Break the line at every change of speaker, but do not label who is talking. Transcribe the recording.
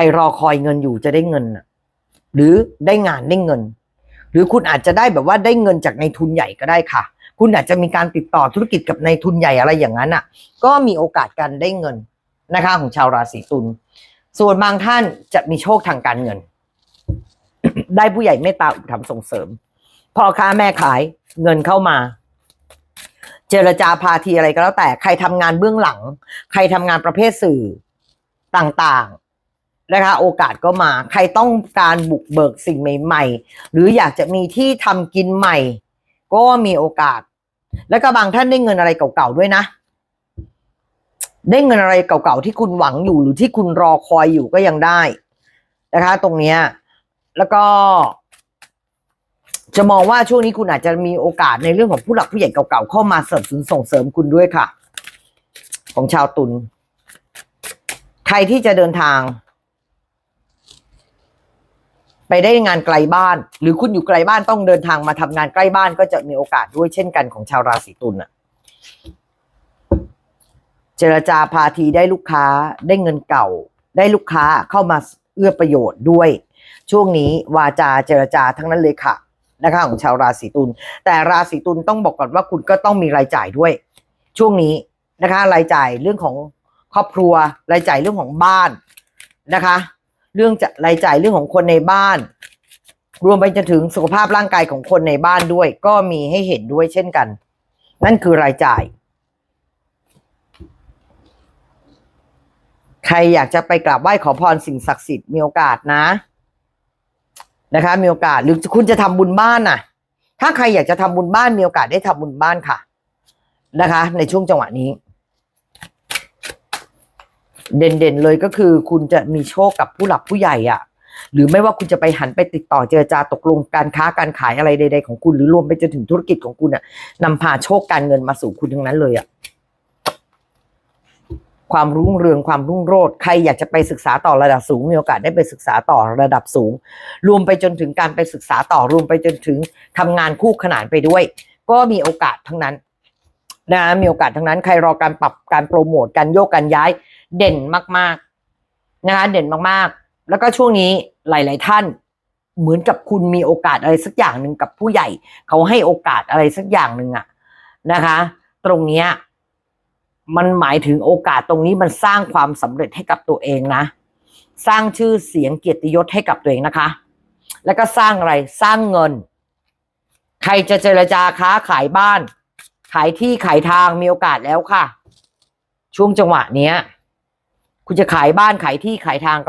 รรอคอยเงินอยู่จะได้เงินน่ะ หรือได้งานได้เงิน หรือคุณอาจจะได้แบบว่าได้เงินจากในทุนใหญ่ก็ได้ค่ะ คุณอาจจะมีการติดต่อธุรกิจกับในทุนใหญ่อะไรอย่างนั้นอะ ก็มีโอกาสการได้เงินนะคะของชาวราศีตุลส่วนบางท่านจะมีโชคทางการเงิน ได้ผู้ใหญ่เมตตาอุปถัมภ์ส่งเสริมพ่อค้าแม่ขายเงินเข้ามา เจรจาพาทีอะไรก็แล้วแต่ใครทำงานเบื้องหลัง ใครทำงานประเภทสื่อต่าง นะคะ โอกาสก็มาใครต้องการบุกเบิกสิ่งใหม่ ๆ หรืออยากจะมีที่ทำกินใหม่ ก็มีโอกาส แล้วก็บางท่านได้เงินอะไรเก่าๆด้วยนะ ได้เงินอะไรเก่าๆที่คุณหวังอยู่หรือที่คุณรอคอยอยู่ก็ยังได้นะคะ ตรงเนี้ยแล้วก็จะมองว่าช่วงนี้คุณอาจจะมีโอกาสในเรื่องของผู้หลักผู้ใหญ่เก่าๆเข้ามาสนับสนส่งเสริมคุณด้วยค่ะ ของชาวตุลใครที่จะเดินทาง ไปได้งานไกลบ้าน หรือคุณอยู่ไกลบ้านต้องเดินทางมาทำงานใกล้บ้านก็จะมีโอกาสด้วยเช่นกันของชาวราศีตุลน่ะ เจรจาพาทีได้ลูกค้าได้เงินเก่า ได้ลูกค้าเข้ามาเอื้อประโยชน์ด้วย ช่วงนี้วาจาเจรจาทั้งนั้นเลยค่ะนะคะของชาวราศีตุลแต่ราศีตุลต้องบอกก่อนว่าคุณก็ต้องมีรายจ่ายด้วย ช่วงนี้นะคะ รายจ่ายเรื่องของครอบครัว รายจ่ายเรื่องของบ้านนะคะ เรื่องจะรายจ่ายเรื่องของคนในบ้าน รวมไปจนถึงสุขภาพร่างกายของคนในบ้านด้วย ก็มีให้เห็นด้วยเช่นกัน นั่นคือรายจ่าย ใครอยากจะไปกราบไหว้ขอพรสิ่งศักดิ์สิทธิ์มีโอกาสนะ นะคะ มีโอกาสหรือคุณจะทำบุญบ้านน่ะ ถ้าใครอยากจะทำบุญบ้านมีโอกาสได้ทำบุญบ้านค่ะ นะคะ ในช่วงจังหวะนี้ เด่นๆเลยก็คือคุณจะมีโชคกับผู้หลักผู้ใหญ่อะ่ะ หรือไม่ว่าคุณจะไปหันไปติดต่อเจรจาตกลงการค้าการขายอะไรใด ๆ ของคุณ หรือรวมไปจนถึงธุรกิจของคุณอะ่ะนำพาโชคการเงินมาสู่คุณทั้งนั้นเลยอะ่ะความรุ่งเรืองความรุ่งโรจน์ใครอยากจะไปศึกษาต่อระดับสูงมีโอกาสได้ไปศึกษาต่อระดับสูง รวมไปจนถึงการไปศึกษาต่อรวมไปจนถึงทำงานคู่ขนานไปด้วย ก็มีโอกาสทั้งนั้น นะมีโอกาสทั้งนั้นใครรอการปรับการโปรโมทการโยกการย้ายเด่นมากๆนะคะเด่นมากๆ แล้วก็ช่วงนี้หลาย ๆ ท่าน เหมือนกับคุณมีโอกาสอะไรสักอย่างหนึ่งกับผู้ใหญ่ เขาให้โอกาสอะไรสักอย่างหนึ่งอะนะคะ ตรงเนี้ยมันหมายถึงโอกาสตรงนี้มันสร้างความสำเร็จให้กับตัวเองนะ สร้างชื่อเสียงเกียรติยศให้กับตัวเองนะคะ แล้วก็สร้างอะไรสร้างเงิน ใครจะเจรจาค้าขายบ้าน ขายที่ขายทางมีโอกาสแล้วค่ะ ช่วงจังหวะเนี้ย คุณจะขายบ้านขายที่ขายทางก็